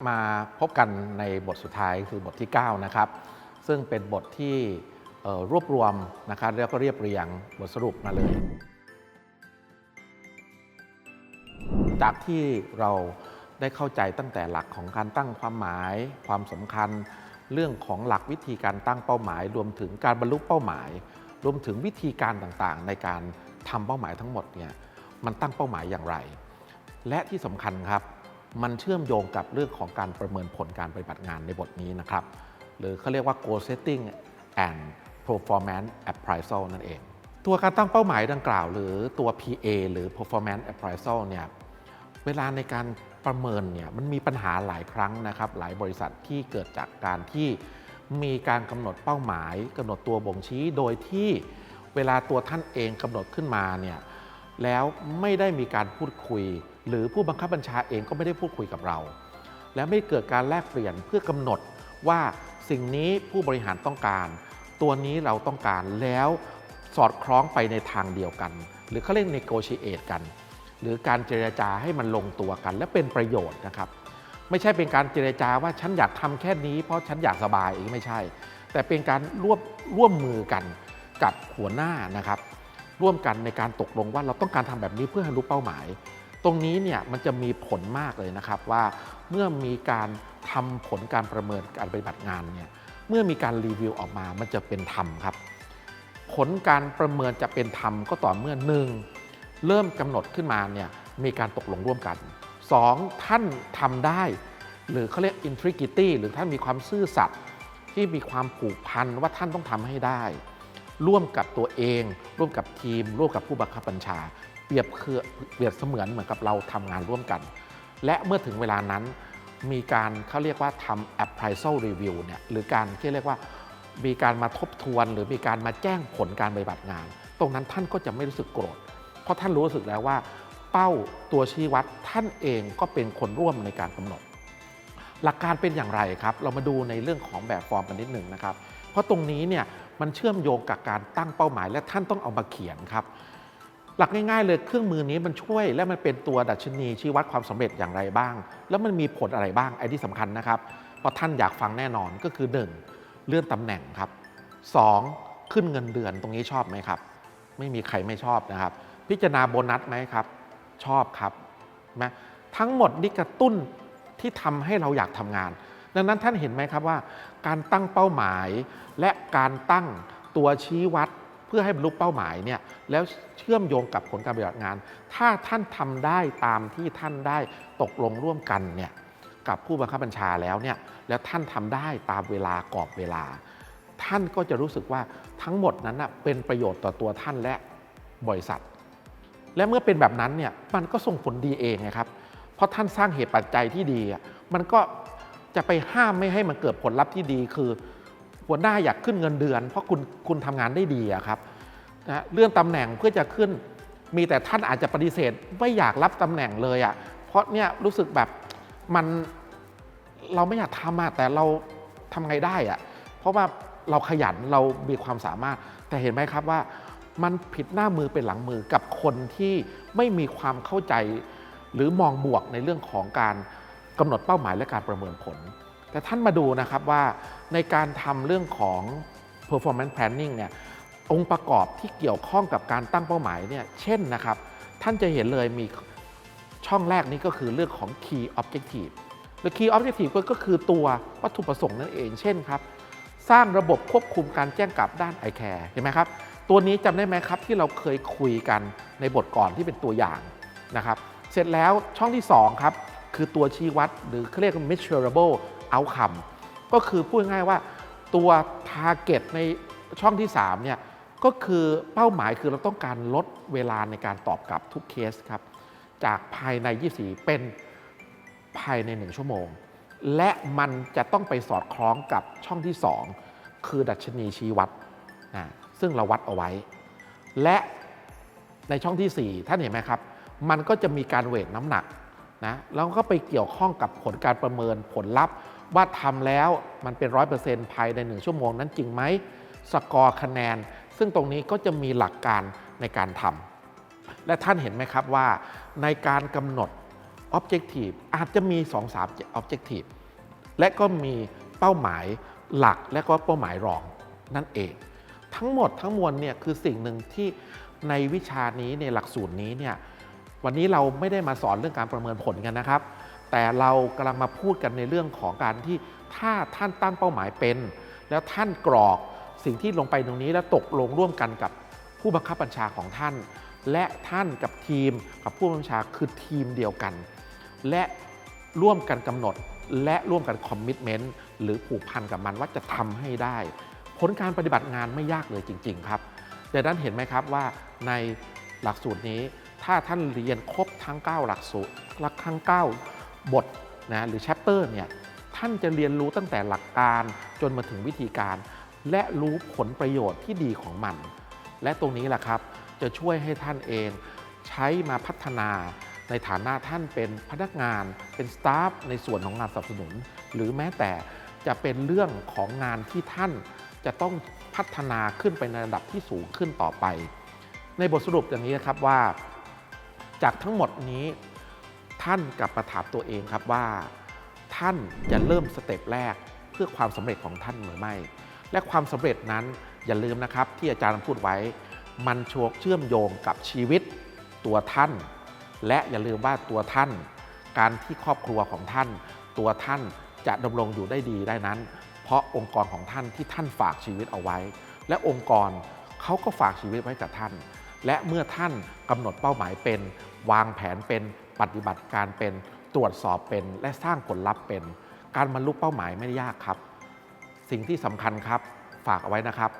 มาพบกันในบทสุดท้ายคือบทที่ 9 นะครับ ซึ่งเป็นบทที่รวบรวมนะครับแล้วก็เรียบเรียงบทสรุปมาเลย จากที่เราได้เข้าใจตั้งแต่หลักของการตั้งความหมาย ความสำคัญ เรื่องของหลักวิธีการตั้งเป้าหมาย รวมถึงการบรรลุเป้าหมาย รวมถึงวิธีการต่างๆ ในการทำเป้าหมายทั้งหมดเนี่ยมันตั้งเป้าหมายอย่างไร และที่สำคัญครับ มันเชื่อมโยงกับเรื่องของการประเมินผลการปฏิบัติงานในบทนี้นะครับ หรือเขาเรียกว่า goal setting and performance appraisal นั่นเอง ตัวการตั้งเป้าหมายดังกล่าว หรือตัว PA หรือ performance appraisal เนี่ยเวลาในการประเมินเนี่ยมันมีปัญหาหลายครั้งนะครับ หลายบริษัทที่เกิดจากการที่มีการกำหนดเป้าหมายกำหนดตัวบ่งชี้ โดยที่เวลาตัวท่านเองกำหนดขึ้นมาเนี่ย แล้วไม่ได้มีการพูดคุย หรือผู้บังคับบัญชาเองก็ไม่ได้พูดคุยกับเรา และไม่เกิดการแลกเปลี่ยนเพื่อกำหนดว่าสิ่งนี้ผู้บริหารต้องการ ตัวนี้เราต้องการแล้วสอดคล้องไปในทางเดียวกัน หรือเขาเรียก negotiate กัน หรือการเจรจาให้มันลงตัวกัน และเป็นประโยชน์นะครับ ไม่ใช่เป็นการเจรจาว่าฉันอยากทำแค่นี้ เพราะฉันอยากสบายเองไม่ใช่ แต่เป็นการร่วมร่วมมือกันกับหัวหน้านะครับ ร่วมกันในการตกลงว่าเราต้องการทำแบบนี้เพื่อให้รู้เป้าหมาย ตรงนี้เนี่ยมันจะมีผลมากเลยนะครับว่าเมื่อมีการทำผลการประเมินการปฏิบัติงานเนี่ยเมื่อมีการรีวิวออกมามันจะเป็นธรรมครับ ผลการประเมินจะเป็นธรรมก็ต่อเมื่อหนึ่งเริ่มกำหนดขึ้นมาเนี่ยมีการตกลงร่วมกัน 2. ท่านทำได้ หรือเขาเรียก integrity หรือท่านมีความซื่อสัตย์ที่มีความผูกพันว่าท่านต้องทำให้ได้ ร่วมกับตัวเอง ร่วมกับทีม ร่วมกับผู้บังคับบัญชา เปรียบคือเปรียบเสมือนเหมือนกับเราทำงานร่วมกัน และเมื่อถึงเวลานั้น มีการเขาเรียกว่าทำ appraisal review เนี่ยหรือการที่เรียกว่ามีการมาทบทวน หรือมีการมาแจ้งผลการปฏิบัติงาน ตรงนั้นท่านก็จะไม่รู้สึกโกรธ เพราะท่านรู้สึกแล้วว่า เป้าตัวชี้วัดท่านเองก็เป็นคนร่วมในการกำหนด หลักการเป็นอย่างไรครับ เรามาดูในเรื่องของแบบฟอร์มกันนิดหนึ่งนะครับ เพราะตรงนี้เนี่ย มันเชื่อมโยงกับการตั้งเป้าหมาย และท่านต้องเอามาเขียนครับ หลักง่ายๆเลยเครื่องมือนี้มันช่วยและมันเป็นตัวดัชนีชี้วัดความสำเร็จอย่างไรบ้าง แล้วมันมีผลอะไรบ้างไอ้ที่สำคัญนะครับเพราะท่านอยากฟังแน่นอนก็คือ 1. เลื่อนตำแหน่งครับ 2. ขึ้นเงินเดือนตรงนี้ชอบไหมครับ ไม่มีใครไม่ชอบนะครับ พิจารณาโบนัสไหมครับ ชอบครับนะทั้งหมดนี่กระตุ้นที่ทำให้เราอยากทำงาน ดังนั้นท่านเห็นไหมครับว่า การตั้งเป้าหมายและการตั้งตัวชี้วัดเพื่อให้บรรลุเป้าหมายเนี่ยแล้วเชื่อมโยงกับผลการปฏิบัติงาน ถ้าท่านทำได้ตามที่ท่านได้ตกลงร่วมกันเนี่ยกับผู้บังคับบัญชาแล้วเนี่ยแล้วท่านทำได้ตามเวลากรอบเวลา ท่านก็จะรู้สึกว่าทั้งหมดนั้นนะเป็นประโยชน์ต่อตัวท่านและบริษัท และเมื่อเป็นแบบนั้นเนี่ยมันก็ส่งผลดีเองนะครับ เพราะท่านสร้างเหตุปัจจัยที่ดี มันก็ จะไปห้ามไม่ให้มันเกิดผลลัพธ์ที่ดีคือ หัวหน้าอยากขึ้นเงินเดือน เพราะคุณคุณทำงานได้ดีอะครับนะเลื่อนตำแหน่งเพื่อจะขึ้น มีแต่ท่านอาจจะปฏิเสธไม่อยากรับตำแหน่งเลยอะเพราะเนี่ยรู้สึกแบบมันเราไม่อยากทำอะแต่เราทำไงได้อะเพราะว่าเราขยันเรามีความสามารถ แต่เห็นไหมครับว่ามันผิดหน้ามือเป็นหลังมือกับคนที่ไม่มีความเข้าใจ หรือมองบวกในเรื่องของการ กำหนดเป้าหมายและการประเมินผล แต่ท่านมาดูนะครับว่าในการทำเรื่องของ performance planning เนี่ยองค์ประกอบที่เกี่ยวข้องกับการตั้งเป้าหมายเนี่ยเช่นนะครับ ท่านจะเห็นเลยมีช่องแรกนี้ก็คือเรื่องของ key objective หรือ key objective ก็คือตัววัตถุประสงค์นั่นเอง เช่นครับ สร้างระบบควบคุมการแจ้งกลับด้าน i c a r e เห็นไหมครับ ตัวนี้จำได้ไหมครับที่เราเคยคุยกันในบทก่อนที่เป็นตัวอย่างนะครับ เสร็จแล้วช่องที่ 2 ครับ คือตัวชี้วัดหรือเขาเรียก measurable outcome ก็คือพูดง่ายๆว่าตัว target ในช่องที่3เนี่ยก็คือเป้าหมายคือเราต้องการลดเวลาในการตอบกลับทุกเคสครับ จากภายใน 24 เป็นภายใน 1 ชั่วโมง และมันจะต้องไปสอดคล้องกับช่องที่ 2 คือดัชนีชี้วัดนะซึ่งเราวัดเอาไว้ และในช่องที่ 4 ท่านเห็นไหมครับ มันก็จะมีการเวทน้ำหนัก นะแล้วก็ไปเกี่ยวข้องกับผลการประเมินผลลัพธ์ ว่าทำแล้วมันเป็นร้อยเปอร์เซ็นต์ภายใน 1 ชั่วโมงนั้นจริงไหมสกอร์คะแนน ซึ่งตรงนี้ก็จะมีหลักการในการทำและท่านเห็นไหมครับว่า ในการกำหนด Objective อาจจะมี 2-3 Objective และก็มีเป้าหมายหลักและก็เป้าหมายรองนั่นเอง ทั้งหมดทั้งมวลเนี่ยคือสิ่งหนึ่งที่ในวิชานี้ในหลักสูตรนี้เนี่ย วันนี้เราไม่ได้มาสอนเรื่องการประเมินผลกันนะครับ แต่เรากำลังมาพูดกันในเรื่องของการที่ถ้าท่านตั้งเป้าหมายเป็น แล้วท่านกรอกสิ่งที่ลงไปตรงนี้แล้วตกลงร่วมกันกับผู้บังคับบัญชาของท่าน และท่านกับทีมกับผู้บัญชาคือทีมเดียวกัน และร่วมกันกำหนดและร่วมกันคอมมิชเมนต์หรือผูกพันกับมันว่าจะทำให้ได้ ผลการปฏิบัติงานไม่ยากเลยจริง ๆ ครับดังนั้นเห็นไหมครับว่าในหลักสูตรนี้ ถ้าท่านเรียนครบทั้ง 9 หลักสูตรหลักทั้ง 9 บทนะหรือแชปเตอร์เนี่ยท่านจะเรียนรู้ตั้งแต่หลักการจนมาถึงวิธีการ และรู้ผลประโยชน์ที่ดีของมัน และตรงนี้แหละครับจะช่วยให้ท่านเองใช้มาพัฒนาในฐานะท่านเป็นพนักงานเป็นสตาฟในส่วนของงานสนับสนุน หรือแม้แต่จะเป็นเรื่องของงานที่ท่านจะต้องพัฒนาขึ้นไปในระดับที่สูงขึ้นต่อไป ในบทสรุปอย่างนี้นะครับว่า จากทั้งหมดนี้ท่านกลับมาถามตัวเองครับว่า ท่านจะเริ่มสเต็ปแรกเพื่อความสำเร็จของท่านหรือไม่ และความสำเร็จนั้นอย่าลืมนะครับที่อาจารย์พูดไว้ มันชกเชื่อมโยงกับชีวิตตัวท่าน และอย่าลืมว่าตัวท่าน การที่ครอบครัวของท่าน ตัวท่านจะดำรงอยู่ได้ดีได้นั้น เพราะองค์กรของท่านที่ท่านฝากชีวิตเอาไว้ และองค์กรเขาก็ฝากชีวิตไว้กับท่าน และเมื่อท่านกำหนดเป้าหมายเป็น วางแผนเป็นปฏิบัติการเป็น ตรวจสอบเป็น และสร้างผลลัพธ์เป็น การบรรลุเป้าหมายไม่ได้ยากครับ สิ่งที่สำคัญครับฝากเอาไว้นะครับ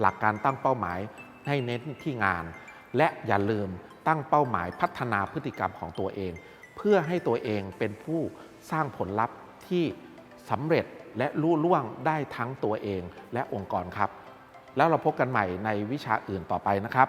หลักการตั้งเป้าหมายให้เน้นที่งาน และอย่าลืมตั้งเป้าหมายพัฒนาพฤติกรรมของตัวเอง เพื่อให้ตัวเองเป็นผู้สร้างผลลัพธ์ที่สำเร็จและรุ่ล่วงได้ทั้งตัวเองและองค์กรครับ แล้วเราพบกันใหม่ในวิชาอื่นต่อไปนะครับ